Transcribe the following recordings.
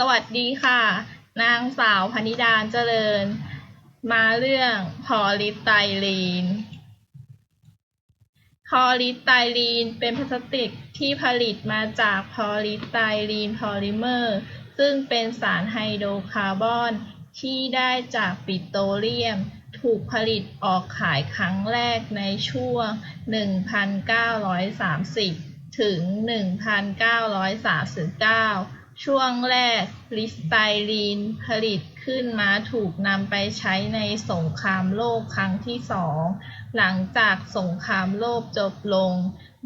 สวัสดีค่ะ นางสาวพนิดาเจริญ มาเรื่องพอลิไตรีนพอลิไตรีนเป็นพลาสติกที่ผลิตมาจากพอลิไตรีนพอลิเมอร์ ซึ่งเป็นสารไฮโดรคาร์บอนที่ได้จากปิโตรเลียม ถูกผลิตออกขายครั้งแรกในช่วง 1930 ถึง 1939 ช่วงแรกลิสไตรีนผลิตขึ้นมาถูกนำไปใช้ในสงครามโลกครั้งที่สอง หลังจากสงครามโลกจบลง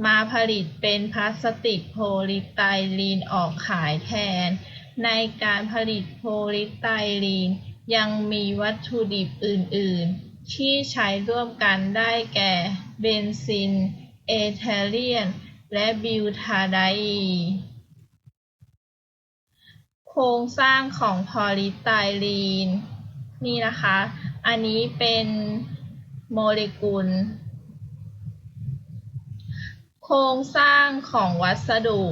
มาผลิตเป็นพลาสติกโพลีสไตรีนออกขายแทน ในการผลิตโพลีสไตรีนยังมีวัตถุดิบอื่น ๆ ที่ใช้ร่วมกันได้แก่ เบนซิน เอเทเลียน และบิวทาไดีน โครงสร้างของพอลิสไตรีน นี่นะคะ อันนี้เป็นโมเลกุล โครงสร้างของวัสดุ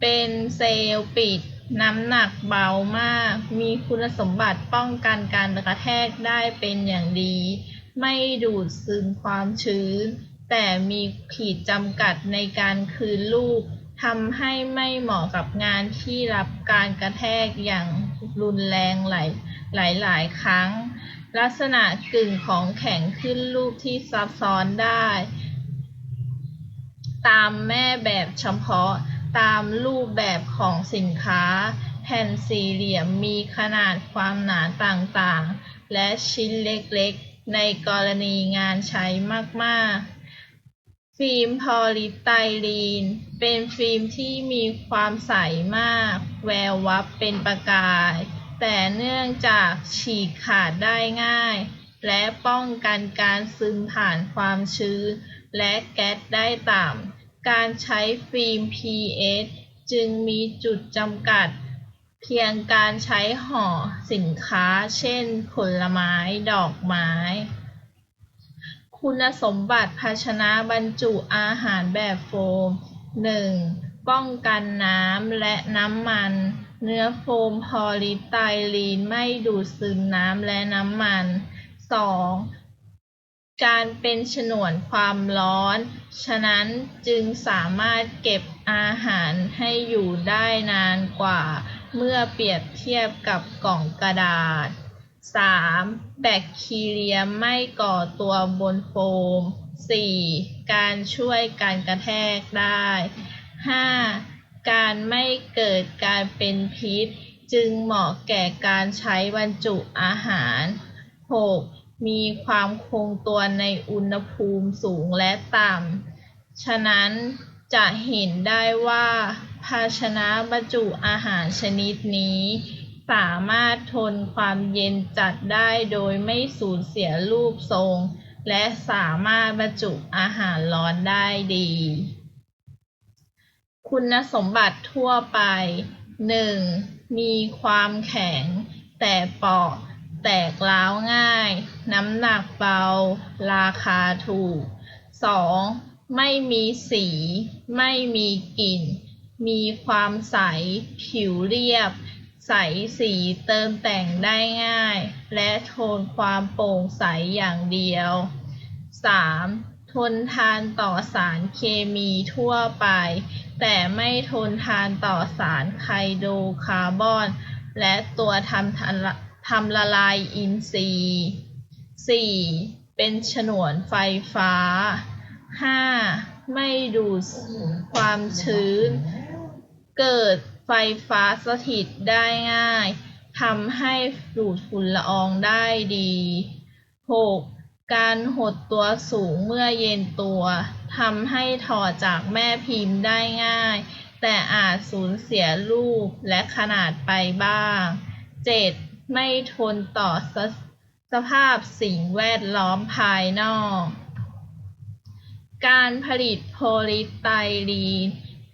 เป็นเซลล์ปิดน้ำหนักเบามาก มีคุณสมบัติป้องกันการกระแทกได้เป็นอย่างดี ไม่ดูดซึมความชื้น แต่มีขีดจำกัดในการคืนรูป ทำให้ไม่เหมาะกับงานที่รับการกระแทกอย่างรุนแรงหลายหลายหลายครั้ง ลักษณะกึ่งของแข็งขึ้นรูปที่ซับซ้อนได้ ตามแม่แบบเฉพาะตามรูปแบบของสินค้า แผ่นสี่เหลี่ยมมีขนาดความหนาต่างๆ และชิ้นเล็กๆ ในกรณีงานใช้มากๆ ฟิล์มพอลิสไตรีน เป็นฟิล์มที่มีความใสมาก แวววับเป็นประกาย แต่เนื่องจากฉีกขาดได้ง่าย และป้องกันการซึมผ่านความชื้น และแก๊สได้ต่ำ การใช้ฟิล์ม PS จึงมีจุดจำกัด เพียงการใช้ห่อสินค้า เช่น ผลไม้ ดอกไม้ คุณสมบัติภาชนะบรรจุอาหารแบบโฟม 1. ป้องกันน้ำและน้ำมัน เนื้อโฟมพอลิไตรีนไม่ดูดซึมน้ำและน้ำมัน 2. การเป็นฉนวนความร้อน ฉะนั้นจึงสามารถเก็บอาหารให้อยู่ได้นานกว่า เมื่อเปรียบเทียบกับกล่องกระดาษ 3. แบคทีเรียไม่ก่อตัวบนโฟม 4. การช่วยการกระแทกได้ 5. การไม่เกิดการเป็นพิษ จึงเหมาะแก่การใช้บรรจุอาหาร 6. มีความคงตัวในอุณหภูมิสูงและต่ำ ฉะนั้นจะเห็นได้ว่า ภาชนะบรรจุอาหารชนิดนี้ สามารถทนความเย็นจัดได้โดยไม่สูญเสียรูปทรง และสามารถบรรจุอาหารร้อนได้ดี คุณสมบัติทั่วไป 1. มีความแข็ง แต่เปราะแตกร้าวง่าย น้ำหนักเบา ราคาถูก 2. ไม่มีสี ไม่มีกลิ่น มีความใส ผิวเรียบ ใสสีเติมแต่งได้ง่าย และโทนความโปร่งใสอย่างเดียว 3. ทนทานต่อสารเคมีทั่วไป แต่ไม่ทนทานต่อสารไฮโดคาร์บอน และตัวทำทละทำละลายอินทรีย์ 4. เป็นฉนวนไฟฟ้า 5. ไม่ดูดความชื้น เกิด ไฟฟ้าสถิตได้ง่ายทำให้ดูดฝุ่นละอองได้ดี 6. การหดตัวสูงเมื่อเย็นตัวทำให้ถอดจากแม่พิมพ์ได้ง่าย แต่อาจสูญเสียรูปและขนาดไปบ้าง 7. ไม่ทนต่อสสภาพสิ่งแวดล้อมภายนอก การผลิตโพลีสไตรีน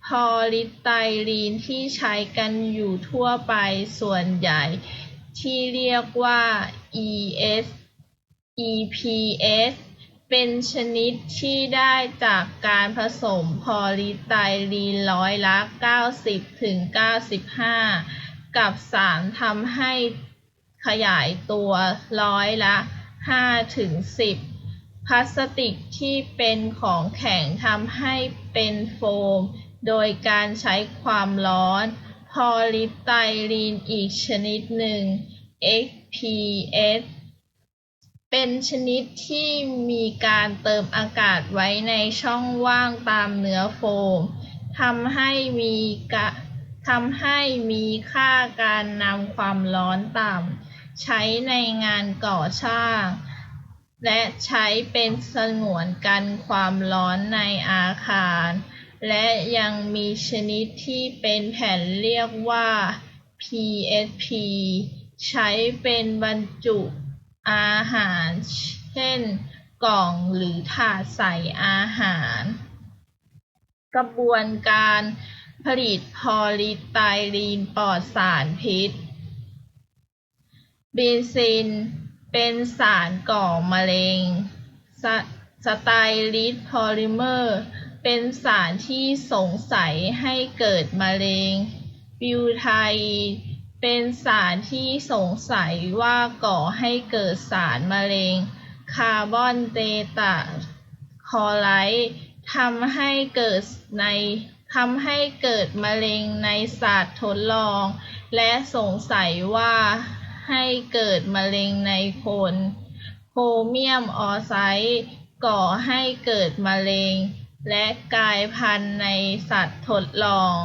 พอลิสไตรีนที่ใช้กันอยู่ทั่วไปส่วนใหญ่ที่เรียกว่า ES EPS เป็นชนิดที่ได้จากการผสมพอลีสไตรีนร้อยละ 90-95 กับสารทำให้ขยายตัวร้อยละ 5 ถึง 10 พลาสติกที่เป็นของแข็งทำให้เป็นโฟม โดยการใช้ความร้อน พอลิไตรีนอีกชนิดหนึ่ง XPS เป็นชนิดที่มีการเติมอากาศไว้ในช่องว่างตามเนื้อโฟมทำให้มีกะทำให้มีค่าการนำความร้อนต่ำใช้ในงานก่อสร้าง และใช้เป็นสงวนกันความร้อนในอาคาร และยังมีชนิดที่เป็นแผ่นเรียกว่า PSP ใช้เป็นบรรจุอาหาร เช่น กล่องหรือถาดใส่อาหาร กระบวนการผลิตพอลิไตรีนปลอดสารพิษบีซินเป็นสารก่อมะเร็งสสไตลิสพอลิเมอร์ เป็นสารที่สงสัยให้เกิดมะเร็ง บิวไทเป็นสารที่สงสัยว่าก่อให้เกิดสารมะเร็ง คาร์บอนเตตาคอไรด์ทำให้เกิดในทำให้เกิดมะเร็งในสัตว์ทดลอง และสงสัยว่าให้เกิดมะเร็งในคน โครเมียมออไซด์ก่อให้เกิดมะเร็ง และกลายพันธุ์ในสัตว์ทดลอง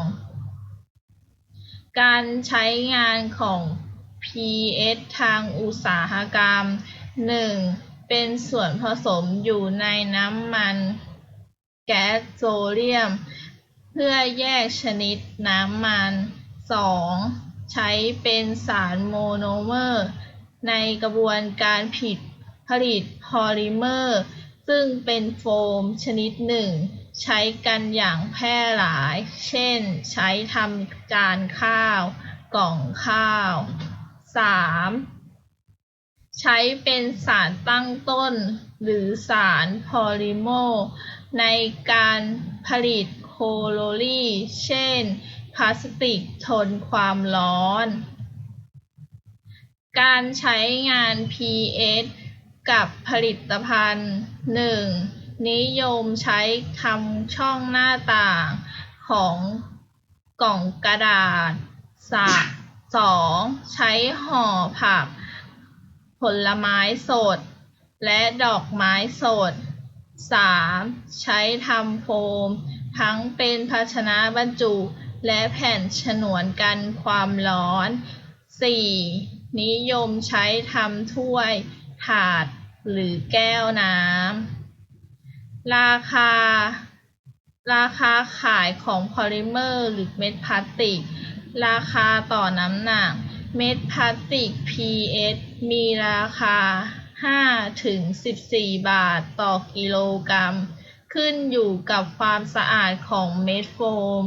การใช้งานของ PS ทางอุตสาหกรรม 1. เป็นส่วนผสมอยู่ในน้ำมัน แก๊สโซเดียม เพื่อแยกชนิดน้ำมัน 2. ใช้เป็นสารโมโนเมอร์ ในกระบวนการผิดผลิตพอลิเมอร์ ซึ่งเป็นโฟมชนิดหนึ่ง ใช้กันอย่างแพร่หลาย เช่น ใช้ทำจานข้าว กล่องข้าว 3. ใช้เป็นสารตั้งต้น หรือสารพอลิโมร์ในการผลิตโคโลลีเช่น พลาสติกทนความร้อน การใช้งาน PS กับผลิตภัณฑ์ 1. นิยมใช้ทำช่องหน้าต่างของกล่องกระดาษ 2. ใช้ห่อผัก ผลไม้สด และดอกไม้สด 3. ใช้ทำโฟม ทั้งเป็นภาชนะบรรจุ และแผ่นฉนวนกันความร้อน 4. นิยมใช้ทำถ้วย ถาดหรือแก้วน้ำ ราคา ราคาขายของพอลิเมอร์หรือเม็ดพลาสติก ราคาต่อน้ำหนัก เม็ดพลาสติก PS มีราคา 5 ถึง 14 บาทต่อกิโลกรัม ขึ้นอยู่กับความสะอาดของเม็ดโฟม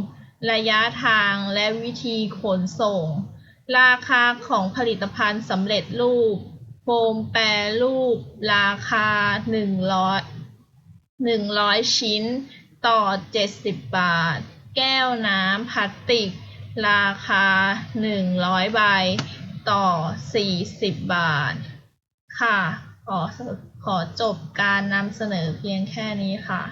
ระยะทางและวิธีขนส่ง ราคาของผลิตภัณฑ์สำเร็จรูป โฟมแปรรูปราคา100 100ชิ้นต่อ70บบาท แก้วน้ำพลาสติก ราคา100ใบต่อ40บาท ค่ะ ขอขอจบการนำเสนอเพียงแค่นี้ค่ะ